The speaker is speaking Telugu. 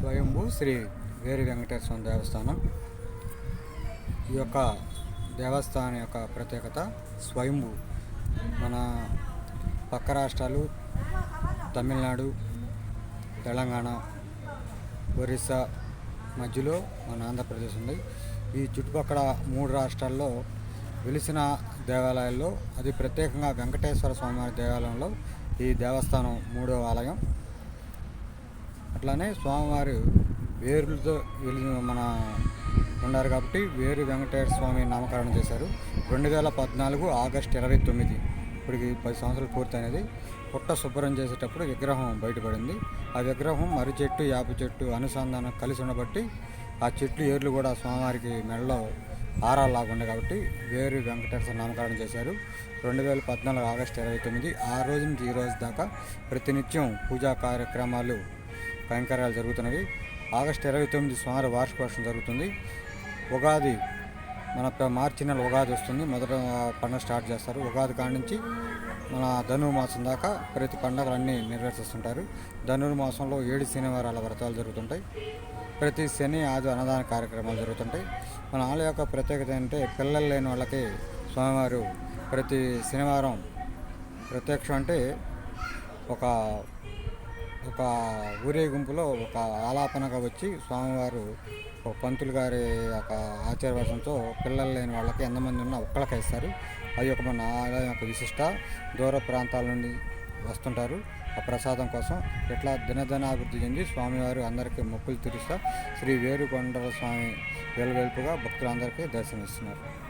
స్వయంభూ శ్రీ వేరు వెంకటేశ్వర స్వామి దేవస్థానం. ఈ యొక్క దేవస్థానం యొక్క ప్రత్యేకత స్వయంభూ. మన పక్క రాష్ట్రాలు తమిళనాడు తెలంగాణ ఒరిస్సా మధ్యలో మన ఆంధ్రప్రదేశ్ ఉంది. ఈ చుట్టుపక్కల మూడు రాష్ట్రాల్లో వెలిసిన దేవాలయాల్లో అది ప్రత్యేకంగా వెంకటేశ్వర స్వామివారి దేవాలయంలో ఈ దేవస్థానం మూడో ఆలయం. అట్లానే స్వామివారు వేరులతో మన ఉన్నారు కాబట్టి వేరు వెంకటేశ్వర స్వామి నామకరణం చేశారు. రెండు వేల పద్నాలుగు ఆగస్ట్ ఇరవై తొమ్మిది ఇప్పటికి పది సంవత్సరాలు పూర్తయినది. పుట్ట శుభ్రం చేసేటప్పుడు విగ్రహం బయటపడింది. ఆ విగ్రహం మర్రి చెట్టు యాప చెట్టు అనుసంధానం కలిసి ఉండబట్టి ఆ చెట్లు ఏర్లు కూడా స్వామివారికి మెడలో ఆరాలాగా ఉండే కాబట్టి వేరు వెంకటేశ్వర నామకరణం చేశారు. రెండు వేల పద్నాలుగు ఆగస్టు ఇరవై తొమ్మిది ఆ రోజు నుంచి ఈ రోజు దాకా ప్రతినిత్యం పూజా కార్యక్రమాలు కైంకర్యాలు జరుగుతున్నవి. ఆగస్టు ఇరవై తొమ్మిది స్వామి వార్షికోత్సవం జరుగుతుంది. ఉగాది మన మార్చి నెల ఉగాది వస్తుంది. మొదట పండుగ స్టార్ట్ చేస్తారు. ఉగాది కాడి నుంచి మన ధనుర్మాసం దాకా ప్రతి పండుగలన్నీ నెరవేర్చేస్తుంటారు. ధనుర్మాసంలో ఏడు శనివారాల వ్రతాలు జరుగుతుంటాయి. ప్రతి శని ఆది అన్నదాన కార్యక్రమాలు జరుగుతుంటాయి. మన ఆలయ యొక్క ప్రత్యేకత ఏంటంటే పిల్లలు లేని వాళ్ళకి స్వామివారు ప్రతి శనివారం ప్రత్యక్షం అంటే ఒక ఒక ఊరేగింపులో ఒక ఆలాపనగా వచ్చి స్వామివారు ఒక పంతులు గారి యొక్క ఆశీర్వాదంతో పిల్లలు లేని వాళ్ళకి ఎంతమంది ఉన్నా ఒక్కళ్ళకి ఇస్తారు అది ఒక మన ఆలయం యొక్క విశిష్ట దూర ప్రాంతాల నుండి వస్తుంటారు. ఆ ప్రసాదం కోసం ఇట్లా దినదినాభివృద్ధి చెంది స్వామివారు అందరికీ మొక్కులు తీరుస్తా శ్రీ వేరుకొండల స్వామి వెలువెల్పుగా భక్తులందరికీ దర్శనమిస్తున్నారు.